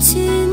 情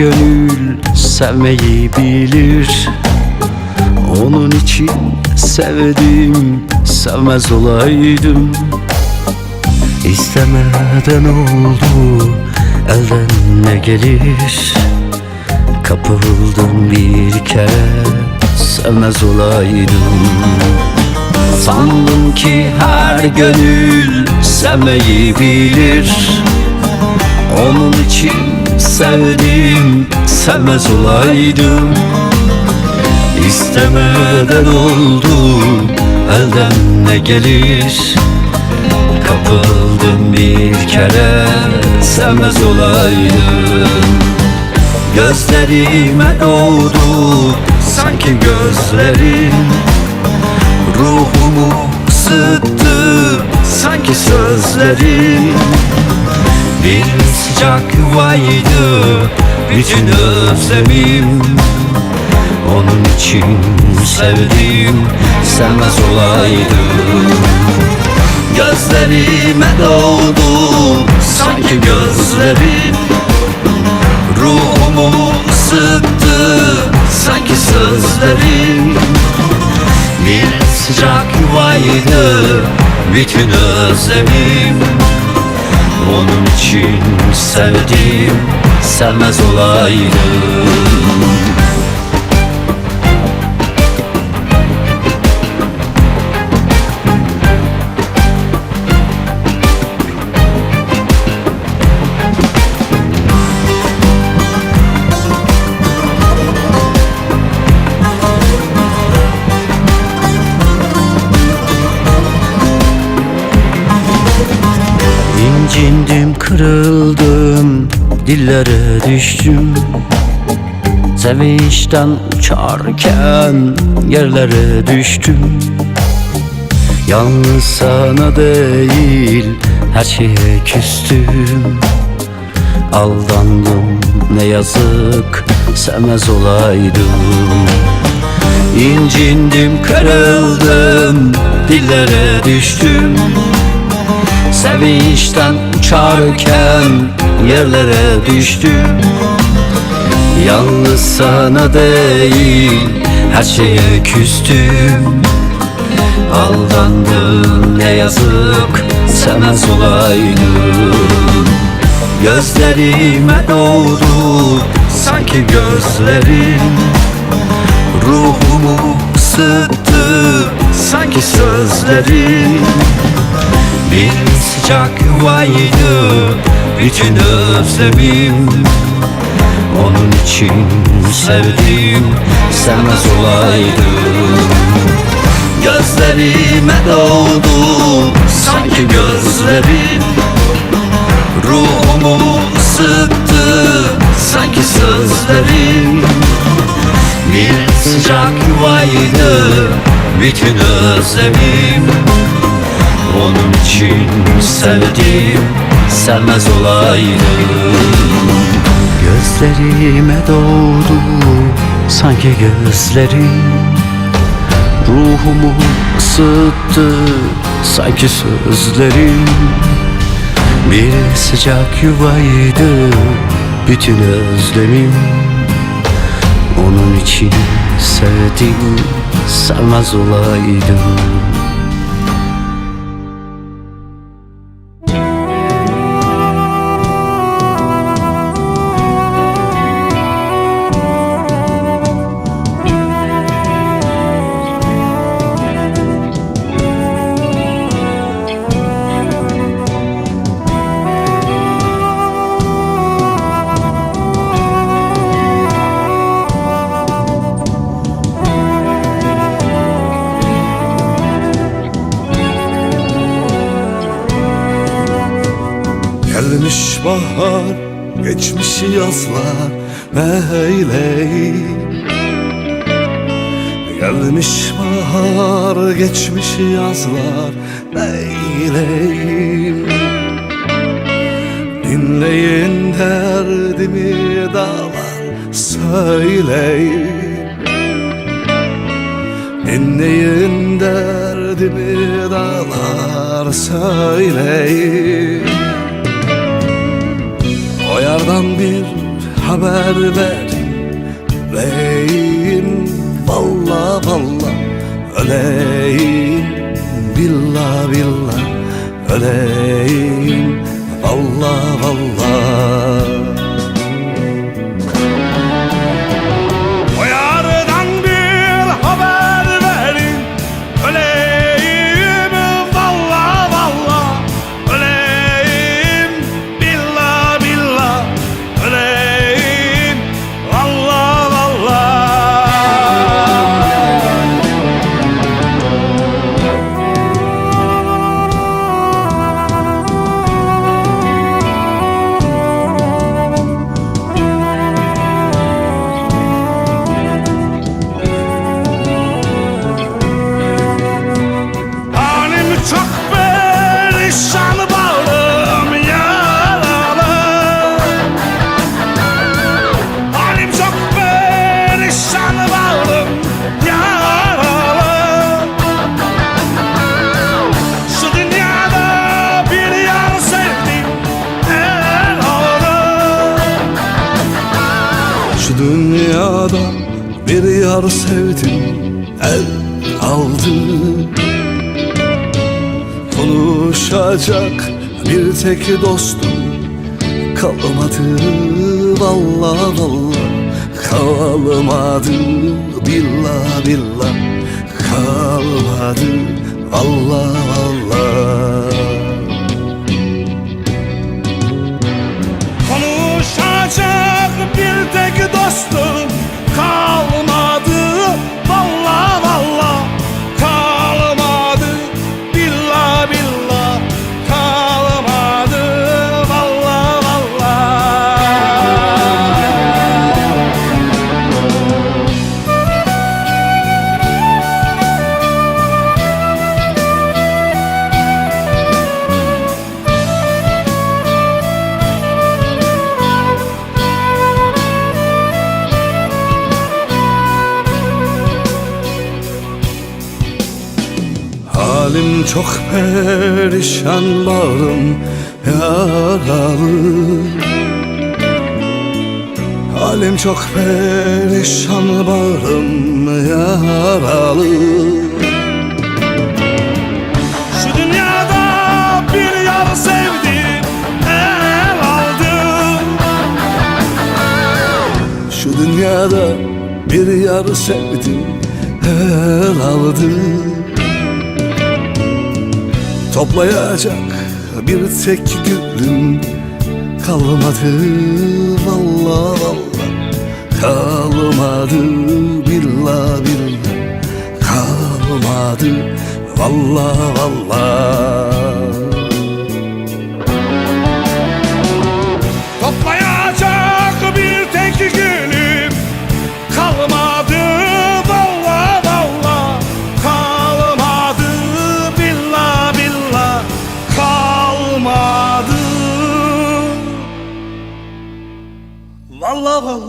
gönül sevmeyi bilir. Onun için sevdim sevmez olaydım. İstemeden oldu elden ne gelir? Kapıldım bir kere sevmez olaydım. Sandım ki her gönül sevmeyi bilir. Onun için sevdim Sevmez olaydım. İstemeden oldu Elden ne gelir? Kapıldım bir kere Sevmez olaydım. Gözlerime doğdu Sanki gözlerin Ruhumu ısıttı Sanki sözlerin bir sıcak vaydı bütün özlemim. Onun için sevdim sevmez olaydım Gözlerime doğdu sanki gözlerim Ruhumu ısıttı sanki sözlerim. Bir sıcak yuvaydı bütün özlemim. Onun için sevdim sevmez olaydım dillere düştüm. Sevinçten uçarken yerlere düştüm. Yalnız sana değil her şeye küstüm. Aldandım ne yazık sevmez olaydım. İncindim kırıldım dillere düştüm. Sevinçten uçarken yerlere düştüm. Yalnız sana değil her şeye küstüm. Aldandım ne yazık sevmez olaydım. Gözlerime doğdu sanki gözlerin Ruhumu ısıttı sanki sözlerin bir sıcak yuvaydı bütün özlemim Onun için sevdim. Sevmez olaydım Gözlerime doğdu. Sanki gözlerin Ruhumu ısıttı sanki sözlerin Bir sıcak yuvaydı. Bütün özlemim onun için sevdim sevmez olaydım. Gözlerime doğdu sanki gözlerin Ruhumu ısıttı sanki sözlerin Bir sıcak yuvaydı bütün özlemim. Onun için sevdim sevmez olaydım neyleyim Gelmiş bahar, geçmiş yazlar. Neyleyim Dinleyin derdimi dağlar söyleyin. Dinleyin derdimi dağlar söyleyin. O yardan bir haber ver. Öleyim valla valla. Öleyim billa billa Öleyim valla valla Konuşacak bir tek dostum kalmadı Valla valla kalmadı Billah billah kalmadı Valla valla Konuşacak bir tek dostum çok perişan bağrım yaralı. Halim çok perişan bağrım yaralı. Şu dünyada bir yar sevdim el aldım. Şu dünyada bir yar sevdim el aldım Toplayacak bir tek gülüm kalmadı. Valla valla kalmadı. Billah billah kalmadı. Valla valla valla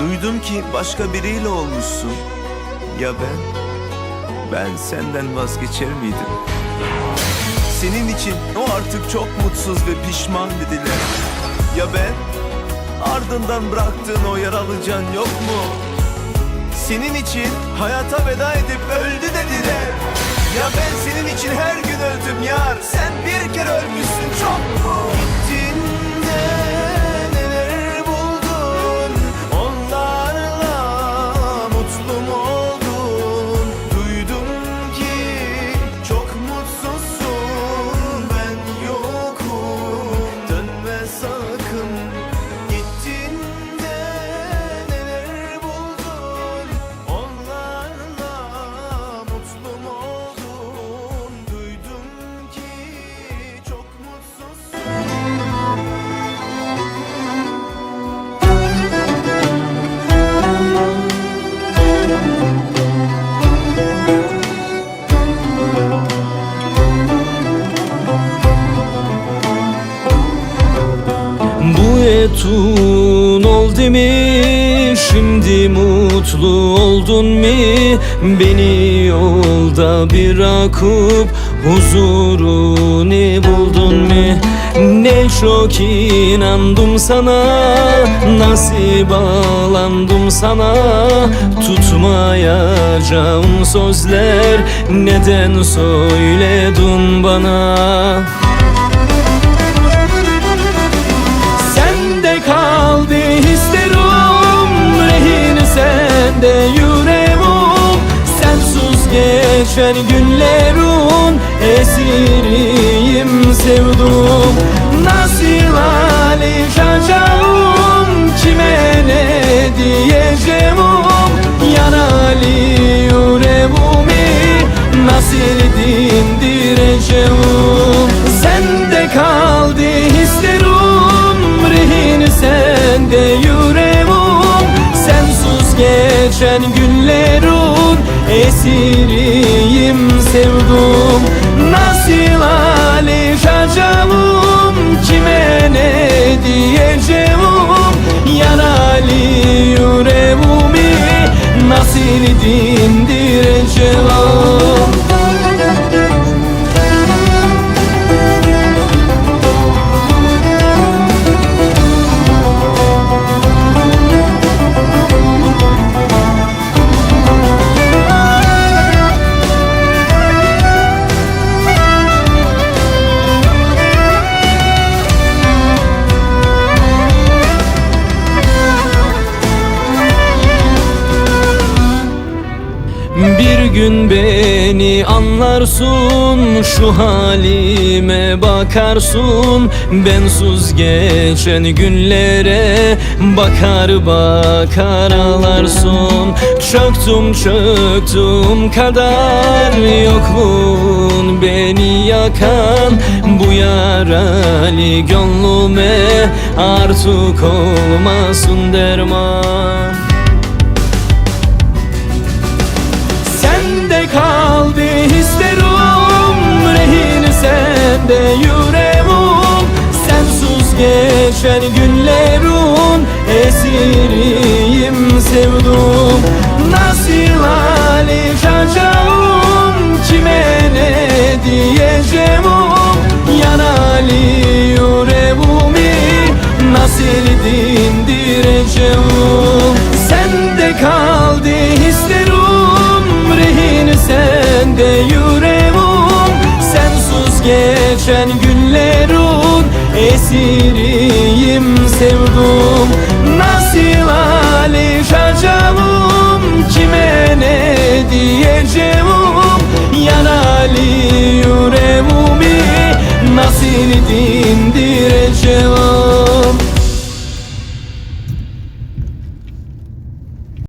Duydum ki başka biriyle olmuşsun Ya ben, ben senden vazgeçer miydim? Senin için o artık çok mutsuz ve pişman dediler Ya ben, ardından bıraktığın o yaralı can yok mu? Senin için hayata veda edip öldü dediler Ya ben senin için her gün öldüm yar Sen bir kere ölmüşsün çok mu? Mutlu oldun mi? Beni yolda bırakıp Huzurunu buldun mu Ne çok inandım sana Nasıl bağlandım sana. Tutmayacağım sözler Neden söyledin bana sende yüreğim. Sensiz geçen günlerin Esiriyim sevdum geçen günlerin Esiriyim sevdum. Nasıl alışacağım Kime ne diyeceğim? Yaralı yüreğimi Nasıl dindireceğim bakarsın. Bensiz geçen günlere Bakar bakar ağlarsın. Çöktüm çöktüm kadar Yokluğun beni yakan Bu yaralı gönlüme Artık olmasın derman. Sende kaldı hislerim Rehin sende yüreğim Sensiz geçen günlerin Esiriyim sevdum. Nasıl alışacağım Kime ne diyeceğim? Yaralı yüreğimi Nasıl dindireceğim? Sende kaldı hislerim Rehin sende yüreğim geçen günlerin Esiriyim sevdum. Nasıl alışacağım Kime ne diyeceğim? Yaralı yüreğimi Nasıl dindireceğim